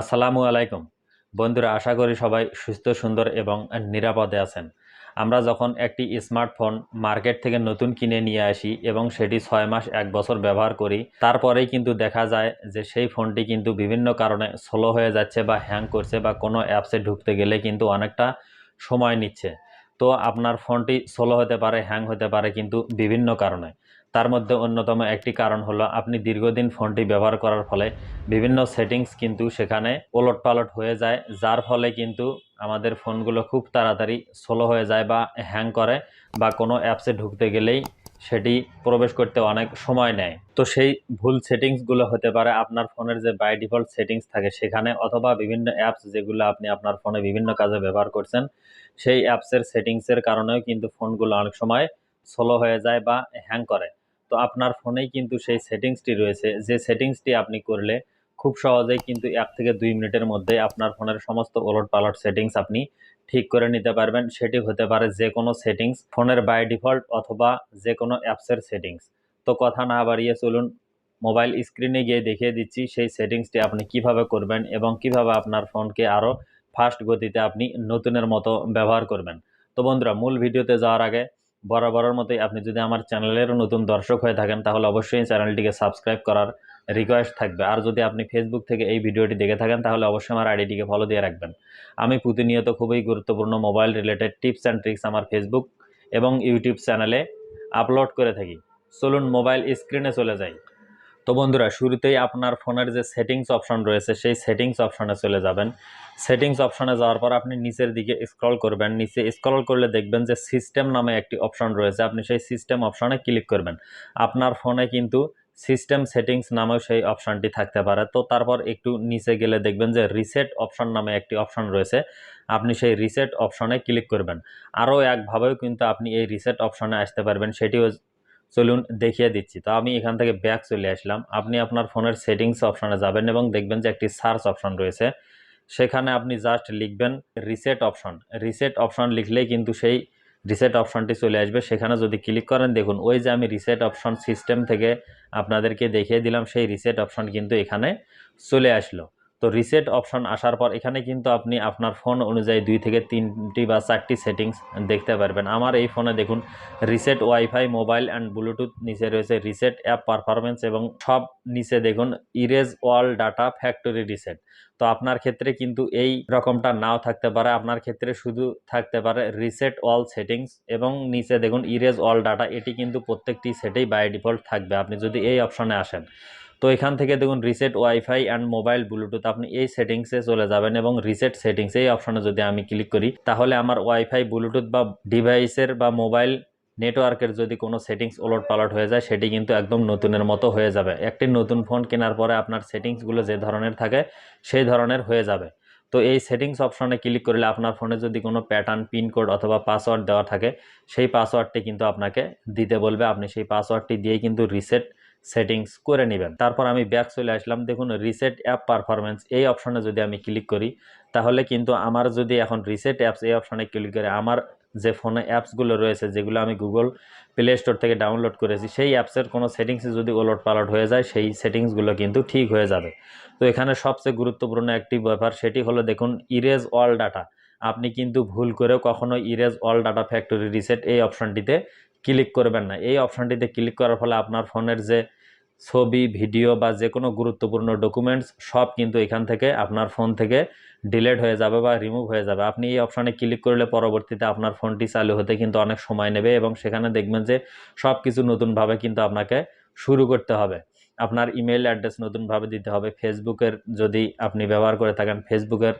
আসসালামু আলাইকুম। বন্ধুরা, আশা করি সবাই সুস্থ, সুন্দর এবং নিরাপদে আছেন। আমরা যখন একটি স্মার্টফোন মার্কেট থেকে নতুন কিনে নিয়ে আসি এবং সেটি ছয় মাস, এক বছর ব্যবহার করি, তারপরেই কিন্তু দেখা যায় যে সেই ফোনটি কিন্তু বিভিন্ন কারণে স্লো হয়ে যাচ্ছে বা হ্যাং করছে বা কোনো অ্যাপসে ঢুকতে গেলে কিন্তু অনেকটা সময় নিচ্ছে। তো আপনার ফোনটি স্লো হতে পারে, হ্যাং হতে পারে কিন্তু বিভিন্ন কারণে। তার মধ্যে অন্যতম একটি কারণ হলো আপনি দীর্ঘদিন ফোনটি ব্যবহার করার ফলে বিভিন্ন সেটিংস কিন্তু সেখানে ওলট পালট হয়ে যায়, যার ফলে কিন্তু আমাদের ফোনগুলো খুব তাড়াতাড়ি স্লো হয়ে যায় বা হ্যাং করে বা কোনো অ্যাপসে ঢুকতে গেলেই সেটি প্রবেশ করতে অনেক সময় নেয়। তো সেই ভুল সেটিংসগুলো হতে পারে আপনার ফোনের যে বাই ডিফল্ট সেটিংস থাকে সেখানে অথবা বিভিন্ন অ্যাপস যেগুলো আপনি আপনার ফোনে বিভিন্ন কাজে ব্যবহার করছেন, সেই অ্যাপসের সেটিংসের কারণেও কিন্তু ফোনগুলো অনেক সময় স্লো হয়ে যায় বা হ্যাং করে। তো আপনার ফোনেই কিন্তু সেই সেটিংসটি রয়েছে। যে সেটিংসটি আপনি করলে খুব সহজেই কিন্তু এক থেকে দুই মিনিটের মধ্যে আপনার ফোনের সমস্ত ওলট পালট সেটিংস আপনি ঠিক করে নিতে পারবেন। সেটি হতে পারে যে কোনো সেটিংস, ফোনের বাই ডিফল্ট অথবা যে কোনো অ্যাপসের সেটিংস। তো কথা না বাড়িয়ে চলুন, মোবাইল স্ক্রিনে গিয়ে দেখিয়ে দিচ্ছি সেই সেটিংসটি আপনি কীভাবে করবেন এবং কীভাবে আপনার ফোনকে আরও ফাস্ট গতিতে আপনি নতুনের মতো ব্যবহার করবেন। তো বন্ধুরা, মূল ভিডিওতে যাওয়ার আগে বরাবরের মতোই আপনি যদি আমার চ্যানেলেরও নতুন দর্শক হয়ে থাকেন, তাহলে অবশ্যই চ্যানেলটিকে সাবস্ক্রাইব করার রিকোয়েস্ট থাকবে। আর যদি আপনি ফেসবুক থেকে এই ভিডিওটি দেখে থাকেন, তাহলে অবশ্যই আমার আইডিটিকে ফলো দিয়ে রাখবেন। আমি প্রতিনিয়ত খুবই গুরুত্বপূর্ণ mobile related tips and tricks আমার ফেসবুক এবং ইউটিউব চ্যানেলে আপলোড করে থাকি। চলুন মোবাইল স্ক্রিনে চলে যাই। তো বন্ধুরা, শুরুতেই আপনার ফোনের যে সেটিংস অপশন রয়েছে, সেই সেটিংস অপশনে চলে যাবেন। সেটিংস অপশনে যাওয়ার পর আপনি নিচের দিকে স্ক্রল করবেন। নিচে স্ক্রল করলে দেখবেন যে সিস্টেম নামে একটি অপশন রয়েছে। আপনি সেই সিস্টেম অপশনে ক্লিক করবেন। আপনার ফোনে কিন্তু সিস্টেম সেটিংস নামেও সেই অপশানটি থাকতে পারে। তো তারপর একটু নিচে গেলে দেখবেন যে রিসেট অপশন নামে একটি অপশন রয়েছে। আপনি সেই রিসেট অপশনে ক্লিক করবেন। আরও একভাবেও কিন্তু আপনি এই রিসেট অপশনে আসতে পারবেন। সেটিও চলুন দেখিয়ে দিচ্ছি। তো আমি এখান থেকে ব্যাক চলে আসলাম। আপনি আপনার ফোনের সেটিংস অপশনে যাবেন এবং দেখবেন যে একটি সার্চ অপশন রয়েছে। সেখানে আপনি জাস্ট লিখবেন রিসেট অপশন রিসেট অপশন লিখলেই কিন্তু সেই রিসেট অপশনটি চলে আসবে। সেখানে যদি ক্লিক করেন, দেখুন ওই যে আমি রিসেট অপশন সিস্টেম থেকে আপনাদেরকে দেখিয়ে দিলাম, সেই রিসেট অপশন কিন্তু এখানে চলে আসলো। তো রিসেট অপশন আসার পর এখানে কিন্তু আপনি আপনার ফোন অনুযায়ী দুই থেকে তিনটি বা চারটি সেটিংস দেখতে পারবেন। আমার এই ফোনে দেখুন reset wifi mobile and Bluetooth নিচে রয়েছে রিসেট অ্যাপ পারফরমেন্স এবং সব নিচে দেখুন erase all data factory reset তো আপনার ক্ষেত্রে কিন্তু এই রকমটা নাও থাকতে পারে। আপনার ক্ষেত্রে শুধু থাকতে পারে রিসেট অল সেটিংস এবং নিচে দেখুন ইরেজ অল ডাটা এটি কিন্তু প্রত্যেকটি সেটেই বাই ডিফল্ট থাকবে। আপনি যদি এই অপশনে আসেন তো এখান থেকে দেখুন reset wifi and mobile Bluetooth আপনি এই সেটিংসে চলে যাবেন এবং রিসেট সেটিংস এই অপশনে যদি আমি ক্লিক করি, তাহলে আমার ওয়াইফাই ব্লুটুথ বা ডিভাইসের বা মোবাইল নেটওয়ার্কের যদি কোনো সেটিংস ওলট পালট হয়ে যায়, সেটি কিন্তু একদম নতুনের মতো হয়ে যাবে। একটি নতুন ফোন কেনার পরে আপনার সেটিংসগুলো যে ধরনের থাকে, সেই ধরনের হয়ে যাবে। তো এই সেটিংস অপশনে ক্লিক করলে আপনার ফোনে যদি কোনো প্যাটার্ন পিনকোড অথবা পাসওয়ার্ড দেওয়া থাকে, সেই পাসওয়ার্ডটি কিন্তু আপনাকে দিতে বলবে। আপনি সেই পাসওয়ার্ডটি দিয়েই কিন্তু রিসেট সেটিংস করে নেবেন। তারপর আমি ব্যাক চলে আসলাম। দেখুন রিসেট অ্যাপ পারফরমেন্স এই অপশনে যদি আমি ক্লিক করি, তাহলে কিন্তু আমার যদি এখন রিসেট অ্যাপস এই অপশনে ক্লিক করে, আমার যে ফোনে অ্যাপসগুলো রয়েছে, যেগুলো আমি গুগল প্লে স্টোর থেকে ডাউনলোড করেছি, সেই অ্যাপসের কোনো সেটিংসে যদি ওলট পালট হয়ে যায়, সেই সেটিংসগুলো কিন্তু ঠিক হয়ে যাবে। তো এখানে সবচেয়ে গুরুত্বপূর্ণ একটি ব্যাপার, সেটি হলো দেখুন ইরেজ অল ডাটা আপনি কিন্তু ভুল করেও কখনো erase all data factory reset এই অপশনটিতে ক্লিক করবেন না। এই অপশনটিতে ক্লিক করার ফলে আপনার ফোনের যে ছবি, ভিডিও বা যে কোনো গুরুত্বপূর্ণ ডকুমেন্টস সব কিন্তু এখান থেকে আপনার ফোন থেকে ডিলেট হয়ে যাবে বা রিমুভ হয়ে যাবে। আপনি এই অপশানে ক্লিক করলে পরবর্তীতে আপনার ফোনটি চালু হতে কিন্তু অনেক সময় নেবে এবং সেখানে দেখবেন যে সব কিছু নতুনভাবে কিন্তু আপনাকে শুরু করতে হবে। আপনার ইমেল অ্যাড্রেস নতুনভাবে দিতে হবে। ফেসবুকের যদি আপনি ব্যবহার করে থাকেন ফেসবুকের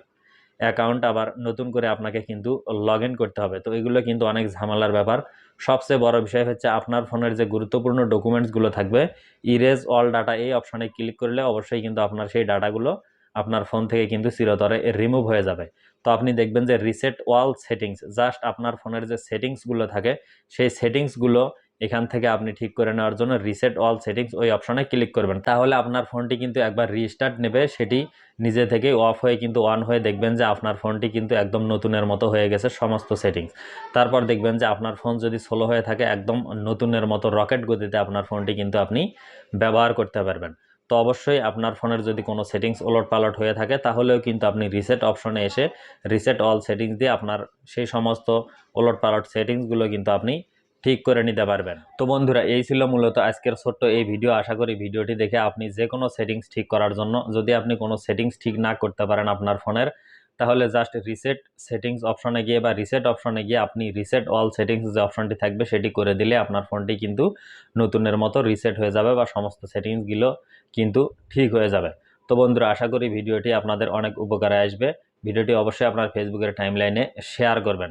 অ্যাকাউন্ট আবার নতুন করে আপনাকে কিন্তু লগ করতে হবে। তো এগুলো কিন্তু অনেক ঝামেলার ব্যাপার। সবচেয়ে বড় বিষয় হচ্ছে আপনার ফোনের যে গুরুত্বপূর্ণ ডকুমেন্টসগুলো থাকবে ইরেজ অল ডাটা এই অপশানে ক্লিক করলে অবশ্যই কিন্তু আপনার সেই ডাটাগুলো আপনার ফোন থেকে কিন্তু চিরতরে রিমুভ হয়ে যাবে। তো আপনি দেখবেন যে রিসেট ওয়াল সেটিংস জাস্ট আপনার ফোনের যে সেটিংসগুলো থাকে, সেই সেটিংসগুলো এখান থেকে আপনি ঠিক করে নেওয়ার জন্য রিসেট অল সেটিংস ওই অপশনে ক্লিক করবেন। তাহলে আপনার ফোনটি কিন্তু একবার রিস্টার্ট নেবে, সেটি নিজে থেকেই অফ হয়ে কিন্তু অন হয়ে দেখবেন যে আপনার ফোনটি কিন্তু একদম নতুনের মতো হয়ে গেছে সমস্ত সেটিংস তারপর দেখবেন যে আপনার ফোন যদি স্লো হয়ে থাকে, একদম নতুনের মতো রকেট গতিতে আপনার ফোনটি কিন্তু আপনি ব্যবহার করতে পারবেন। তো অবশ্যই আপনার ফোনের যদি কোনো সেটিংস ওলট পালট হয়ে থাকে, তাহলেও কিন্তু আপনি রিসেট অপশনে এসে রিসেট অল সেটিংস দিয়ে আপনার সেই সমস্ত ওলট পালট সেটিংসগুলো কিন্তু আপনি ঠিক করে নিতে পারবেন। তো বন্ধুরা, এই ছিল মূলত আজকের ছোট্ট এই ভিডিও। আশা করি ভিডিওটি দেখে আপনি যে কোনো সেটিংস ঠিক করার জন্য, যদি আপনি কোনো সেটিংস ঠিক না করতে পারেন আপনার ফোনের, তাহলে জাস্ট রিসেট সেটিংস অপশনে গিয়ে বা রিসেট অপশনে গিয়ে আপনি রিসেট অল সেটিংস যে অপশনটি থাকবে সেটি করে দিলে আপনার ফোনটি কিন্তু নতুনের মতো রিসেট হয়ে যাবে বা সমস্ত সেটিংসগুলো কিন্তু ঠিক হয়ে যাবে। তো বন্ধুরা, আশা করি ভিডিওটি আপনাদের অনেক উপকারে আসবে। ভিডিওটি অবশ্যই আপনার ফেসবুকের টাইমলাইনে শেয়ার করবেন।